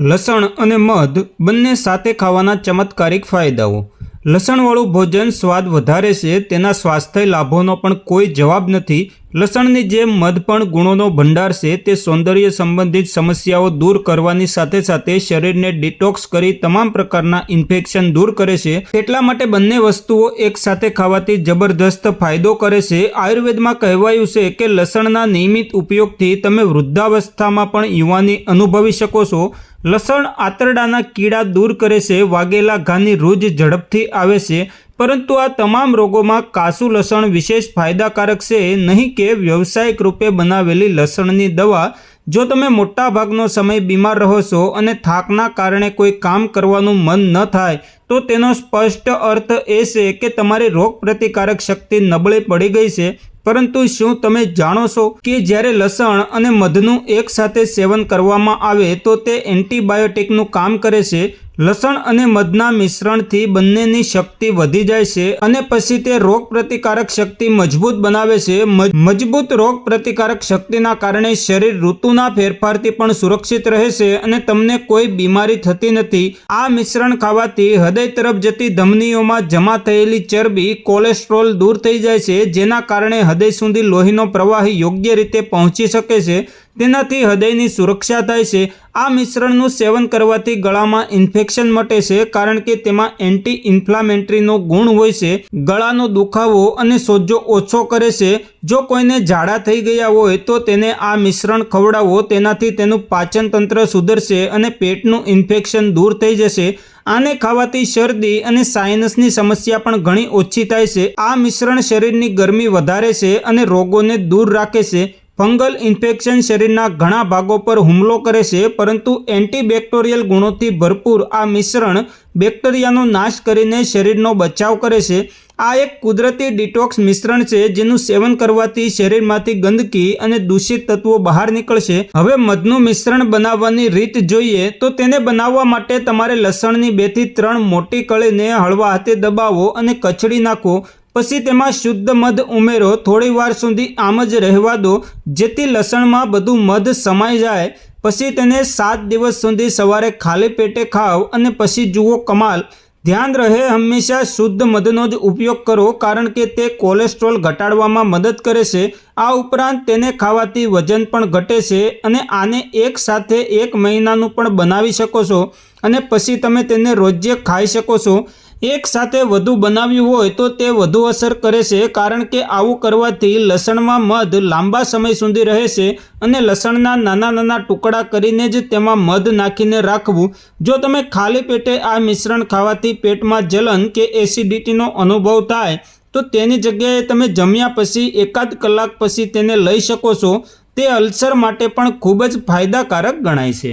લસણ અને મધ બંને સાથે ખાવાના ચમત્કારિક ફાયદાઓ. લસણવાળું ભોજન સ્વાદ વધારે છે, તેના સ્વાસ્થ્ય લાભોનો પણ કોઈ જવાબ નથી. લસણની જેમ મધ પણ ગુણોનો ભંડાર છે, તે સૌંદર્ય સંબંધિત સમસ્યાઓ દૂર કરવાની સાથે સાથે શરીરને ડિટોક્સ કરી તમામ પ્રકારના ઇન્ફેક્શન દૂર કરે છે. એટલા માટે બંને વસ્તુઓ એકસાથે ખાવાથી જબરદસ્ત ફાયદો કરે છે. આયુર્વેદમાં કહેવાયું છે કે લસણના નિયમિત ઉપયોગથી તમે વૃદ્ધાવસ્થામાં પણ યુવાની અનુભવી શકો છો. લસણ આંતરડાના કીડા દૂર કરે છે, વાગેલા ઘાની રૂજ ઝડપથી આવે છે, પરંતુ આ તમામ રોગોમાં કાસુ લસણ વિશેષ ફાયદાકારક છે, નહીં કે વ્યવસાયિક રૂપે બનાવેલી લસણની દવા. જો તમે મોટાભાગનો સમય બીમાર રહો છો અને થાકના કારણે કોઈ કામ કરવાનું મન ન થાય, તો તેનો સ્પષ્ટ અર્થ એ છે કે તમારી રોગપ્રતિકારક શક્તિ નબળી પડી ગઈ છે. પરંતુ શું તમે જાણો છો કે જ્યારે લસણ અને મધનું એકસાથે સેવન કરવામાં આવે તો તે એન્ટીબાયોટિકનું કામ કરે છે? લસણ અને મધના મિશ્રણથી બંનેની શક્તિ વધી જાય છે અને પછી તે રોગ પ્રતિકારક શક્તિ મજબૂત બનાવે છે. મજબૂત રોગ પ્રતિકારક શક્તિના કારણે શરીર ઋતુના ફેરફારથી પણ સુરક્ષિત રહે છે અને તમને કોઈ બીમારી થતી નથી. આ મિશ્રણ ખાવાથી હૃદય તરફ જતી ધમનીઓમાં જમા થયેલી ચરબી, કોલેસ્ટ્રોલ દૂર થઈ જાય છે, જેના કારણે હૃદય સુધી લોહીનો પ્રવાહ યોગ્ય રીતે પહોંચી શકે છે તેનાથી હૃદયની સુરક્ષા થાય છે. આ મિશ્રણનું સેવન કરવાથી ગળામાં ઇન્ફેક્શન મટે છે કારણ કે તેમાં એન્ટી ઇન્ફ્લામેન્ટરીનો ગુણ હોય છે. ગળાનો દુખાવો અને સોજો ઓછો કરે છે. જો કોઈને ઝાડા થઈ ગયા હોય તો તેને આ મિશ્રણ ખવડાવો. તેનાથી તેનું પાચન તંત્ર સુધરશે અને પેટનું ઇન્ફેક્શન દૂર થઈ જશે. આને ખાવાથી શરદી અને સાયનસની સમસ્યા પણ ઘણી ઓછી થાય છે. આ મિશ્રણ શરીરની ગરમી વધારે છે અને રોગોને દૂર રાખે છે. ફંગલ ઇન્ફેક્શન શરીરના ઘણા ભાગો પર હુમલો કરે છે, પરંતુ એન્ટીબેક્ટેરિયલ ગુણોથી ભરપૂર આ મિશ્રણ બેક્ટેરિયાનો નાશ કરીને શરીરનો બચાવ કરે છે. આ એક કુદરતી ડિટોક્સ મિશ્રણ છે, જેનું સેવન કરવાથી શરીરમાંથી ગંદકી અને દૂષિત તત્વો બહાર નીકળશે. હવે મધનું મિશ્રણ બનાવવાની રીત જોઈએ તો તેને બનાવવા માટે તમારે લસણની બેથી ત્રણ મોટી કળીને હળવા હાથે દબાવો અને કચડી નાખો. પછી તેમાં શુદ્ધ મધ ઉમેરો. થોડી વાર સુધી આમ જ રહેવા દો. જેથી લસણમાં બધું મધ સમાઈ જાય. પછી તેને સાત દિવસ સુધી સવારે ખાલી પેટે ખાવ અને પછી જુઓ કમાલ. ધ્યાન રહે હંમેશા શુદ્ધ મધનો જ ઉપયોગ કરો કારણ કે તે કોલેસ્ટ્રોલ ઘટાડવામાં મદદ કરે છે. આ ઉપરાંત તેને ખાવાથી વજન પણ ઘટે છે અને આને એક સાથે એક મહિનાનું પણ બનાવી શકો છો અને પછી તમે તેને રોજે ખાઈ શકો છો. એક સાથે વધુ બનાવ્યું હોય તો તે વધુ અસર કરે છે, કારણ કે આવું કરવાથી લસણમાં મધ લાંબા સમય સુધી રહે છે અને લસણના નાના નાના ટુકડા કરીને જ તેમાં મધ નાખીને રાખવું. જો તમે ખાલી પેટે આ મિશ્રણ ખાવાથી પેટમાં જલન કે એસિડિટીનો અનુભવ થાય, તો તેની જગ્યાએ તમે જમ્યા પછી એકાદ કલાક પછી તેને લઈ શકો છો. તે અલ્સર માટે પણ ખૂબ જ ફાયદાકારક ગણાય છે.